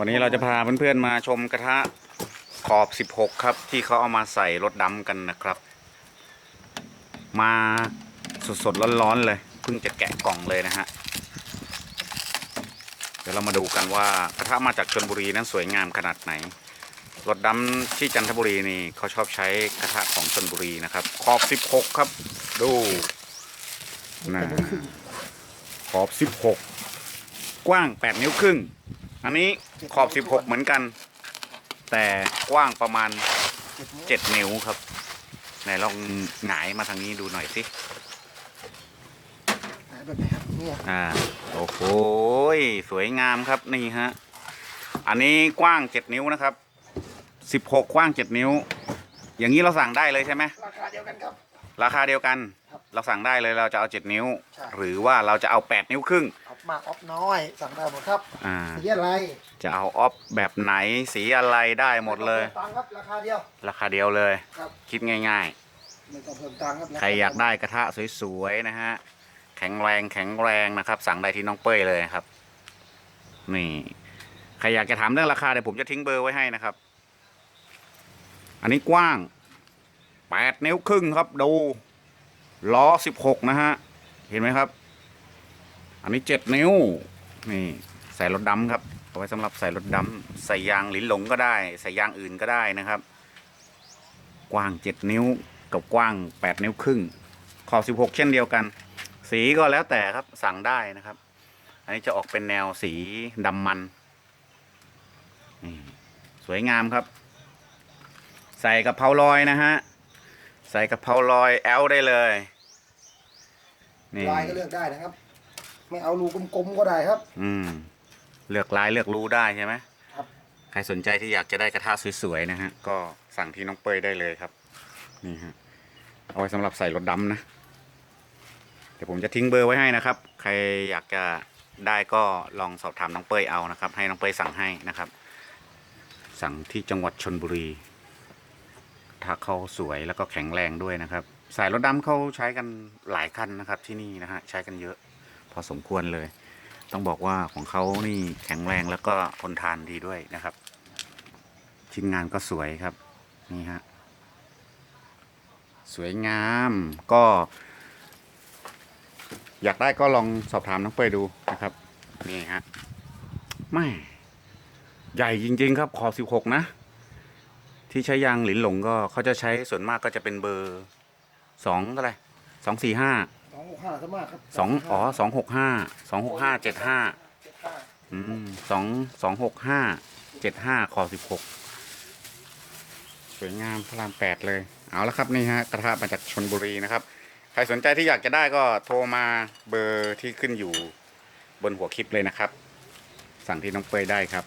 วันนี้เราจะพาเพื่อนๆมาชมกระทะขอบ 16 ครับ ที่เขาเอามาใส่รถดำกันนะครับ มาสดๆร้อนๆเลยเพิ่งจะแกะกล่องเลยนะฮะ เดี๋ยวเรามาดูกันว่ากระทะมาจากชนบุรีนั้นสวยงามขนาดไหน รถดำที่จันทบุรีนี่เขาชอบใช้กระทะของชนบุรีนะครับ ขอบ 16 ครับ ดูนะขอบ 16 กว้าง 8 นิ้วครึ่ง อันนี้ขอบ 16 เหมือนกัน แต่กว้างประมาณ 7 นิ้วครับ ไหนลองหงายมาทางนี้ดูหน่อยสิไหนแบบไหนครับเนี่ยอ่าโอ้โหยสวยงามครับนี่ฮะ อันนี้กว้าง 7 นิ้วนะครับ 16 กว้าง 7 นิ้ว อย่างนี้เราสั่งได้เลยใช่ไหมราคาเดียวกันครับ ราคาเดียวกันครับเราสั่งได้เลยเราจะเอา 7 นิ้วใช่หรือว่าเราจะเอา 8 นิ้วครึ่งออฟ มากออฟน้อยสั่งได้หมดครับอ่า สีอะไรจะเอาออฟแบบไหนสีอะไรได้หมดเลยไต้องพิ่ตังค์ครับราคาเดียว ราคาเดียวเลย ครับคิดง่ายๆไม่ต้องเพิ่มตังค์ครับใครอยากได้กระทะสวยๆนะฮะ แข็งแรงแข็งแรงนะครับ สั่งได้ที่น้องเป้ยเลยครับ นี่ ใครอยากจะถามเรื่องราคาเดี๋ยวผมจะทิ้งเบอร์ไว้ให้นะครับ อันนี้กว้างแปดนิ้วครึ่งครับดูล้อสิบหกนะฮะ เห็นไหมครับ อันนี้เจ็ดนิ้ว นี่ใส่รถดำครับ เอาไว้สำหรับใส่รถดำใส่ยางหลินหลงก็ได้ ใส่ยางอื่นก็ได้นะครับ กว้างเจ็ดนิ้วกับกว้าง8นิ้วครึ่ง ขอบ16เช่นเดียวกัน สีก็แล้วแต่ครับสั่งได้นะครับ อันนี้จะออกเป็นแนวสีดำมันนี่สวยงามครับ ใส่กับเพาลอยนะฮะใส่กับเพาลอยแอลได้เลยนี่ลายก็เลือกได้นะครับ ไม่เอารูกลมๆก็ได้ครับ อืม เลือกลายเลือกรูได้ใช่ไหมครับ ใครสนใจที่อยากจะได้กระทะสวยๆนะฮะ ก็สั่งที่น้องเป้ยได้เลยครับ นี่ฮะ เอาไว้สำหรับใส่รถดำนะ เดี๋ยวผมจะทิ้งเบอร์ไว้ให้นะครับ ใครอยากจะได้ก็ลองสอบถามน้องเป้ยเอานะครับ ให้น้องเป้ยสั่งให้นะครับ สั่งที่จังหวัดชนบุรีถ้าเขาสวยแล้วก็แข็งแรงด้วยนะครับ สายรถดำเขาใช้กันหลายคันนะครับที่นี่นะฮะใช้กันเยอะพ อสมควรเลย ต้องบอกว่าของเขานี่แข็งแรงแล้วก็ทนทานดีด้วยนะครับ ชิ้นงานก็สวยครับนี่ฮะสวยงามก็ อยากได้ก็ลองสอบถามน้องเปยดูนะครับนี่ฮะไม่ใหญ่จริง ๆ ครับขอบสิบหกนะ ที่ใช้ยางหลินหลงก็เขาจะใช้ส่วนมากก็จะเป็นเบอร์สองเท่าไร่สองสี่ห้า หกห้าสมากครับสองอ๋อสองหกห้าสองหกห้าเจ็ดห้าเจ็ดห้าอืมสองสองหกห้าเจ็ดห้าคอสิบหกสวยงามพระรามแปดเลย เอาละครับนี่ฮะกระทะมาจากชนบุรีนะครับ ใครสนใจที่อยากจะได้ก็โทรมาเบอร์ที่ขึ้นอยู่บนหัวคลิปเลยนะครับ สั่งที่น้องเปยได้ครับ